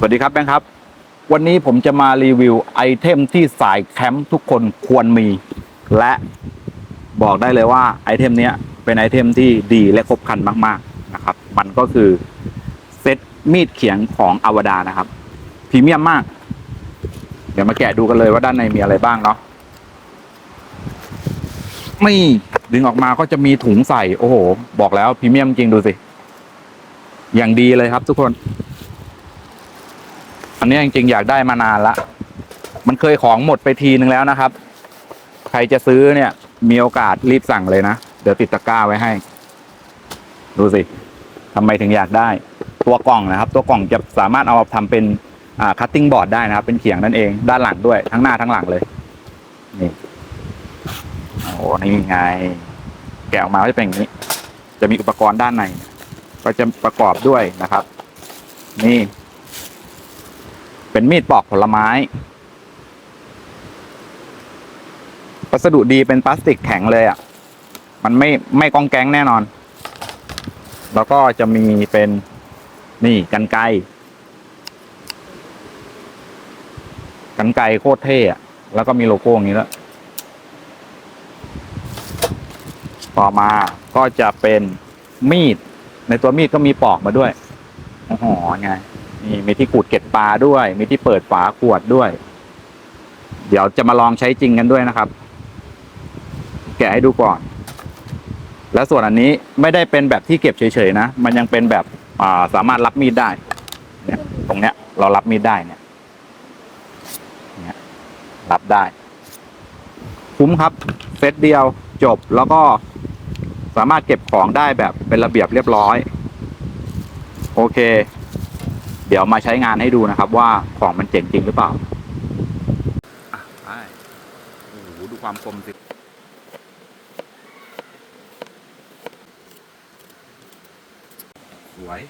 สวัสดีครับแบงค์ครับ วันนี้ผมจะมารีวิวไอเทมที่สายแคมป์ทุกคนควรมี และบอกได้เลยว่าไอเทมนี้เป็นไอเทมที่ดีและครบครันมากๆนะครับ มันก็คือเซตมีดเขียงของอวดานะครับพรีเมียมมาก เดี๋ยวมาแกะดูกันเลยว่าด้านในมีอะไรบ้างเนาะไม่ดึงออกมาก็จะมีถุงใส่ โอ้โห บอกแล้วพรีเมียมจริงดูสิ อย่างดีเลยครับทุกคน อันนี้จริงๆอยากได้มานานละ มันเคยของหมดไปทีนึงแล้วนะครับ ใครจะซื้อเนี่ย มีโอกาสรีบสั่งเลยนะ เดี๋ยวติดตะกร้าไว้ให้ ดูสิทำไมถึงอยากได้ ตัวกล่องนะครับ ตัวกล่องจะสามารถเอามาทำเป็นอ่าคัตติ้งบอร์ดได้นะครับ เป็นเขียงนั่นเองด้านหลังด้วย ทั้งหน้าทั้งหลังเลย นี่โอ้โหนี่ไง แกะออกมาก็จะเป็นอย่างนี้ จะมีอุปกรณ์ด้านใน ก็จะประกอบด้วยนะครับ นี่ เป็นมีดปอกผลไม้ วัสดุดีเป็นพลาสติกแข็งเลยอะ่ะ มันไม่ไม่กองแก๊งแน่นอน แล้วก็จะมีเป็นนี่กันไกกันไกโคตรเท่อะแล้วก็มีโลโก้อย่างนี้แล้วต่อมาก็จะเป็นมีด ในตัวมีดก็มีปอกมาด้วย โอ้โหไง นี่มีที่ขูดเก็ดปลาด้วย มีที่เปิดฝาขวดด้วย เดี๋ยวจะมาลองใช้จริงกันด้วยนะครับ แกะให้ดูก่อน แล้วส่วนอันนี้ไม่ได้เป็นแบบที่เก็บเฉยๆนะ มันยังเป็นแบบาสามารถรับมีดได้ เนี่ย ตรงเนี้ย เรารับมีดได้เนี่ยเนี่ยรับได้ คุ้มครับเซตเดียวจบแล้วก็สามารถเก็บของได้แบบเป็นระเบียบเรียบร้อย โอเค เดี๋ยวมาใช้งานให้ดูนะครับ ว่าของมันเจ๋งจริงหรือเปล่าไปโอ้โหดูความคมสิสวย